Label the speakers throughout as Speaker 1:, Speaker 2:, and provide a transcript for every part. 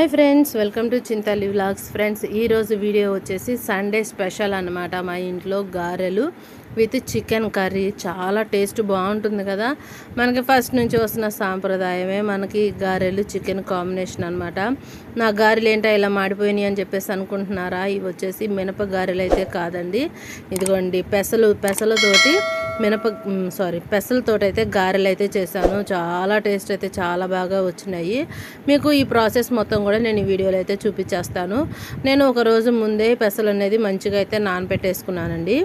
Speaker 1: Hi friends welcome to Chintali vlogs. Friends ఈరోజు video వచ్చేసి Sunday special అనమాట మా ఇంట్లో గారెలు విత్ చికెన్ కర్రీ. చాలా టేస్ట్ బాగుంటుంది కదా. మనకి ఫస్ట్ నుంచి వస్తున్న సాంప్రదాయమే మనకి గారెలు చికెన్ కాంబినేషన్ అనమాట నా గారెలు ఏంటో ఇలా మాడిపోయినాయి అని చెప్పేసి అనుకుంటున్నారా? ఇవి వచ్చేసి మినప గారెలు అయితే కాదండి. ఇదిగోండి పెసలు పెసలతోటి మినప సారీ పెసలతోటి అయితే గారెలు అయితే చేశాను. చాలా టేస్ట్ అయితే చాలా బాగా వచ్చినాయి. మీకు ఈ ప్రాసెస్ మొత్తం కూడా నేను ఈ వీడియోలో అయితే చూపించేస్తాను. నేను ఒక రోజు ముందే పెసలు అనేది మంచిగా అయితే నానబెట్టేసుకున్నానండి.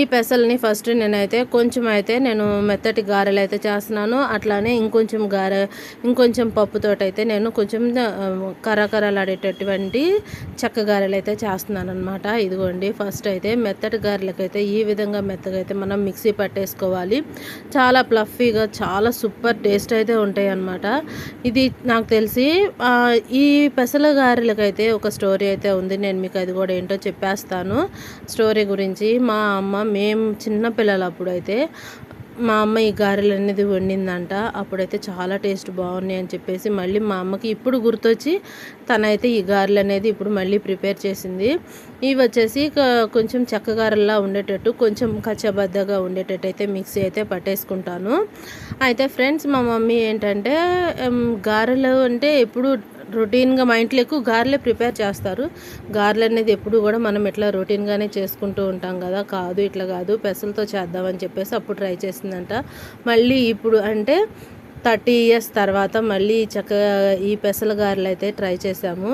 Speaker 1: ఈ పెసల్ని ఫస్ట్ నేనైతే కొంచెం అయితే నేను మెత్తటి గారెలు అయితే చేస్తున్నాను. అట్లానే ఇంకొంచెం గారె ఇంకొంచెం పప్పుతోటైతే అయితే నేను కొంచెం కరకరలాడేటటువంటి చెక్క గారెలు అయితే చేస్తున్నాను అనమాట ఇదిగోండి ఫస్ట్ అయితే మెత్తటి గారెలకైతే ఈ విధంగా మెత్తగా అయితే మనం మిక్సీ పట్టేసుకోవాలి. చాలా ప్లఫీగా చాలా సూపర్ టేస్ట్ అయితే ఉంటాయి అనమాట ఇది నాకు తెలిసి ఈ పెసల గారెలకైతే ఒక స్టోరీ అయితే ఉంది. నేను మీకు అది కూడా ఏంటో చెప్పేస్తాను. స్టోరీ గురించి మా అమ్మ మేము చిన్నపిల్లలు అప్పుడైతే మా అమ్మ ఈ గారెలు అనేది వండిందంట. అప్పుడైతే చాలా టేస్ట్ బాగున్నాయి అని చెప్పేసి మళ్ళీ మా అమ్మకి ఇప్పుడు గుర్తొచ్చి తనైతే ఈ గారెలు అనేది ఇప్పుడు మళ్ళీ ప్రిపేర్ చేసింది. ఇవి వచ్చేసి కొంచెం చెక్కగారెల్లా ఉండేటట్టు కొంచెం కచ్చబద్దగా ఉండేటట్టు అయితే మిక్సీ అయితే పట్టేసుకుంటాను. అయితే ఫ్రెండ్స్ మా మమ్మీ ఏంటంటే గారెలు అంటే ఎప్పుడు రొటీన్గా మా ఇంట్లో ఎక్కువ గార్లే ప్రిపేర్ చేస్తారు. గారెలు అనేది ఎప్పుడు కూడా మనం ఇట్లా రొటీన్గానే చేసుకుంటూ ఉంటాం కదా కాదు ఇట్లా కాదు పెసలతో చేద్దామని చెప్పేసి అప్పుడు ట్రై చేసిందంట. మళ్ళీ ఇప్పుడు అంటే థర్టీ ఇయర్స్ తర్వాత మళ్ళీ చక్కగా ఈ పెసల గారెలు అయితే ట్రై చేసాము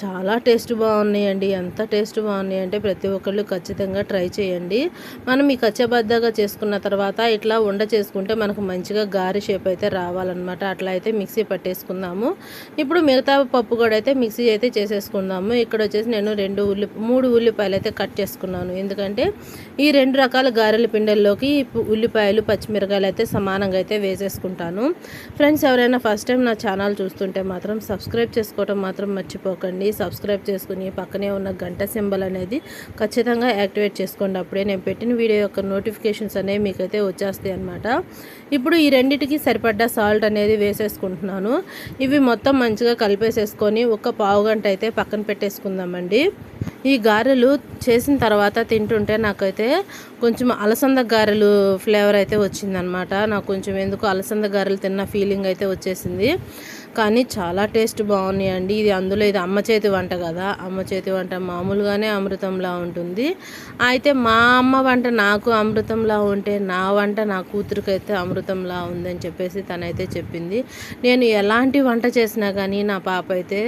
Speaker 1: చాలా టేస్ట్ బాగున్నాయండి. ఎంత టేస్ట్ బాగున్నాయి అంటే ప్రతి ఒక్కళ్ళు ఖచ్చితంగా ట్రై చేయండి. మనం ఈ కచ్చబద్దగా చేసుకున్న తర్వాత ఇట్లా ఉండ చేసుకుంటే మనకు మంచిగా గారి షేప్ అయితే రావాలన్నమాట. అట్లా అయితే మిక్సీ పట్టేసుకుందాము. ఇప్పుడు మిగతా పప్పు కూడా అయితే మిక్సీ అయితే చేసేసుకుందాము. ఇక్కడ వచ్చేసి నేను రెండు ఉల్లి మూడు ఉల్లిపాయలు అయితే కట్ చేసుకున్నాను. ఎందుకంటే ఈ రెండు రకాల గారెల పిండల్లోకి ఉల్లిపాయలు పచ్చిమిరకాయలు అయితే సమానంగా అయితే వేసేసుకుంటాను. ఫ్రెండ్స్ ఎవరైనా ఫస్ట్ టైం నా ఛానల్ చూస్తుంటే మాత్రం సబ్స్క్రైబ్ చేసుకోవడం మాత్రం మర్చిపోకండి. సబ్స్క్రైబ్ చేసుకుని పక్కనే ఉన్న గంట సింబల్ అనేది ఖచ్చితంగా యాక్టివేట్ చేసుకోండి. అప్పుడే నేను పెట్టిన వీడియో యొక్క నోటిఫికేషన్స్ అనేవి మీకైతే వచ్చేస్తాయి అనమాట ఇప్పుడు ఈ రెండింటికి సరిపడ్డ సాల్ట్ అనేది వేసేసుకుంటున్నాను. ఇవి మొత్తం మంచిగా కలిపేసేసుకొని ఒక పావు గంట అయితే పక్కన పెట్టేసుకుందామండి. ఈ గారెలు చేసిన తర్వాత తింటుంటే నాకైతే కొంచెం అలసంద గారెలు ఫ్లేవర్ అయితే వచ్చిందనమాట. నాకు కొంచెం ఎందుకు అలసంద గారెలు తిన్న ఫీలింగ్ అయితే వచ్చేసింది. కానీ చాలా టేస్ట్ బాగున్నాయండి. ఇది అందులో ఇది అమ్మ చేతి వంట కదా. అమ్మ చేతి వంట మామూలుగానే అమృతంలా ఉంటుంది. అయితే మా అమ్మ వంట నాకు అమృతంలా ఉంటే నా వంట నా కూతురికైతే అమృతంలా ఉందని చెప్పేసి తనైతే చెప్పింది. నేను ఎలాంటి వంట చేసినా కానీ నా పాప అయితే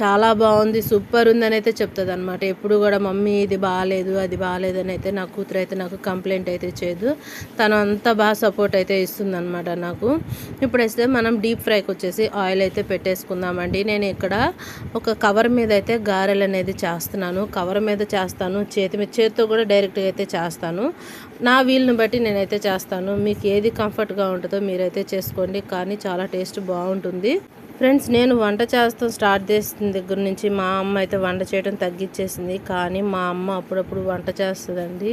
Speaker 1: చాలా బాగుంది సూపర్ ఉందని అయితే చెప్తుంది అనమాట ఎప్పుడు కూడా మమ్మీ ఇది బాగాలేదు అది బాగాలేదు అని అయితే నా కూతురు అయితే నాకు కంప్లైంట్ అయితే చేయదు. తను అంత బాగా సపోర్ట్ అయితే ఇస్తుంది అనమాట నాకు ఇప్పుడైతే మనం డీప్ ఫ్రైకి వచ్చేసి ఆయిల్ అయితే పెట్టేసుకుందామండి. నేను ఇక్కడ ఒక కవర్ మీద అయితే గారెలు అనేది చేస్తున్నాను. కవర్ మీద చేస్తాను. చేతి మీద చేతితో కూడా డైరెక్ట్గా అయితే చేస్తాను. నా వీలుని బట్టి నేనైతే చేస్తాను. మీకు ఏది కంఫర్ట్గా ఉంటుందో మీరైతే చేసుకోండి. కానీ చాలా టేస్ట్ బాగుంటుంది. ఫ్రెండ్స్ నేను వంట చేస్తాం స్టార్ట్ చేసిన దగ్గర నుంచి మా అమ్మ అయితే వంట చేయడం తగ్గించేసింది కానీ మా అమ్మ అప్పుడప్పుడు వంట చేస్తుందండి.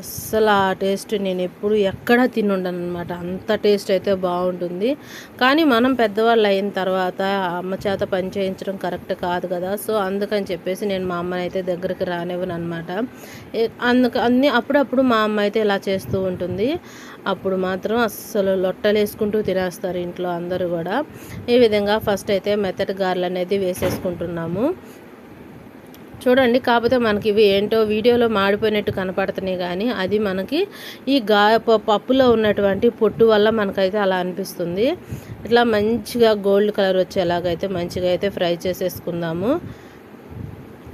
Speaker 1: అస్సలు ఆ టేస్ట్ నేను ఎప్పుడు ఎక్కడా తినుండను అనమాట అంత టేస్ట్ అయితే బాగుంటుంది. కానీ మనం పెద్దవాళ్ళు అయిన తర్వాత అమ్మ చేత పని చేయించడం కరెక్ట్ కాదు కదా. సో అందుకని చెప్పేసి నేను మా అమ్మని అయితే దగ్గరికి రానివ్వను అనమాట అందుకు అన్ని అప్పుడప్పుడు మా అమ్మ అయితే ఇలా చేస్తూ ఉంటుంది. అప్పుడు మాత్రం అస్సలు లొట్టలు వేసుకుంటూ తినేస్తారు ఇంట్లో అందరూ కూడా. ఈ విధంగా ఫస్ట్ అయితే మెత్తటి గారెలు అనేది వేసేసుకుంటున్నాము. చూడండి కాకపోతే మనకి ఇవి ఏంటో వీడియోలో మాడిపోయినట్టు కనపడుతున్నాయి కానీ అది మనకి ఈ గా పప్పులో ఉన్నటువంటి పొట్టు వల్ల మనకైతే అలా అనిపిస్తుంది. ఇట్లా మంచిగా గోల్డ్ కలర్ వచ్చేలాగైతే మంచిగా అయితే ఫ్రై చేసేసుకుందాము.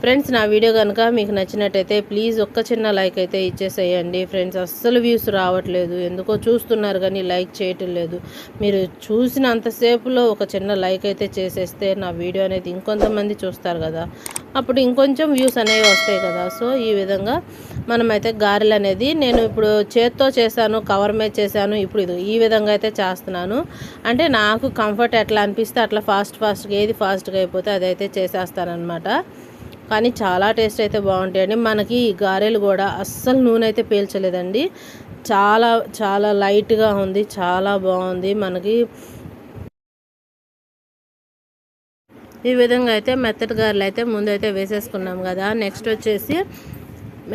Speaker 1: ఫ్రెండ్స్ నా వీడియో కనుక మీకు నచ్చినట్టయితే ప్లీజ్ ఒక్క చిన్న లైక్ అయితే ఇచ్చేసేయండి. ఫ్రెండ్స్ అస్సలు వ్యూస్ రావట్లేదు. ఎందుకో చూస్తున్నారు కానీ లైక్ చేయటం లేదు. మీరు చూసినంతసేపులో ఒక చిన్న లైక్ అయితే చేసేస్తే నా వీడియో అనేది ఇంకొంతమంది చూస్తారు కదా. అప్పుడు ఇంకొంచెం వ్యూస్ అనేవి వస్తాయి కదా. సో ఈ విధంగా మనమైతే గారెలు అనేది నేను ఇప్పుడు చేత్తో చేశాను కవర్ మీద చేశాను ఇప్పుడు ఇది ఈ విధంగా అయితే చేస్తున్నాను. అంటే నాకు కంఫర్ట్ ఎట్లా అనిపిస్తే అట్లా ఫాస్ట్ ఫాస్ట్గా ఏది ఫాస్ట్గా అయిపోతే అదైతే చేసేస్తానమాట కానీ చాలా టేస్ట్ అయితే బాగుంటాయండి. మనకి ఈ గారెలు కూడా అస్సలు నూనె అయితే పీల్చలేదండి. చాలా చాలా లైట్గా ఉంది చాలా బాగుంది. మనకి ఈ విధంగా అయితే మెత్తటి గారెలు అయితే ముందు అయితే వేసేసుకున్నాం కదా. నెక్స్ట్ వచ్చేసి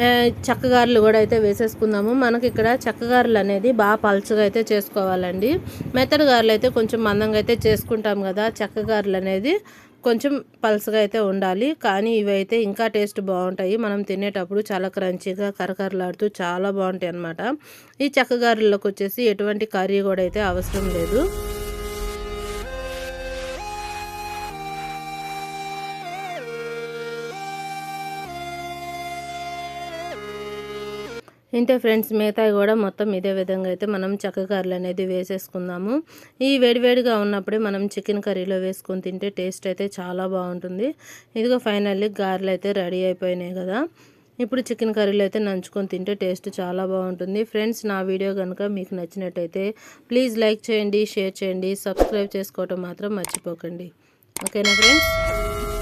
Speaker 1: ఏ, చెక్కగారెలు కూడా అయితే వేసేసుకుందాము. మనకి ఇక్కడ చెక్కగారెలు అనేది బాగా పలుచగా అయితే చేసుకోవాలండి. మెత్తడి గారెలు అయితే కొంచెం మందంగా అయితే చేసుకుంటాం కదా చెక్కగారెలు అనేది. కొంచెం పల్సగా అయితే ఉండాలి. కానీ ఇవైతే ఇంకా టేస్ట్ బాగుంటాయి. మనం తినేటప్పుడు చాలా క్రంచీగా కరకరలాడుతూ చాలా బాగుంటాయి అన్నమాట ఈ చక్కగారులకు వచ్చేసి ఎటువంటి కర్రీ కూడా అయితే అవసరం లేదు. ఇంతే ఫ్రెండ్స్ మిగతాయి కూడా మొత్తం ఇదే విధంగా అయితే మనం చక్కగారలు అనేది వేసేసుకుందాము. ఈ వేడివేడిగా ఉన్నప్పుడే మనం చికెన్ కర్రీలో వేసుకొని తింటే టేస్ట్ అయితే చాలా బాగుంటుంది. ఇదిగో ఫైనల్లీ గారెలు అయితే రెడీ అయిపోయినాయి కదా. ఇప్పుడు చికెన్ కర్రీలో అయితే నంచుకొని తింటే టేస్ట్ చాలా బాగుంటుంది. ఫ్రెండ్స్ నా వీడియో కనుక మీకు నచ్చినట్టయితే ప్లీజ్ లైక్ చేయండి షేర్ చేయండి సబ్స్క్రైబ్ చేసుకోవటం మాత్రం మర్చిపోకండి. ఓకేనా ఫ్రెండ్స్?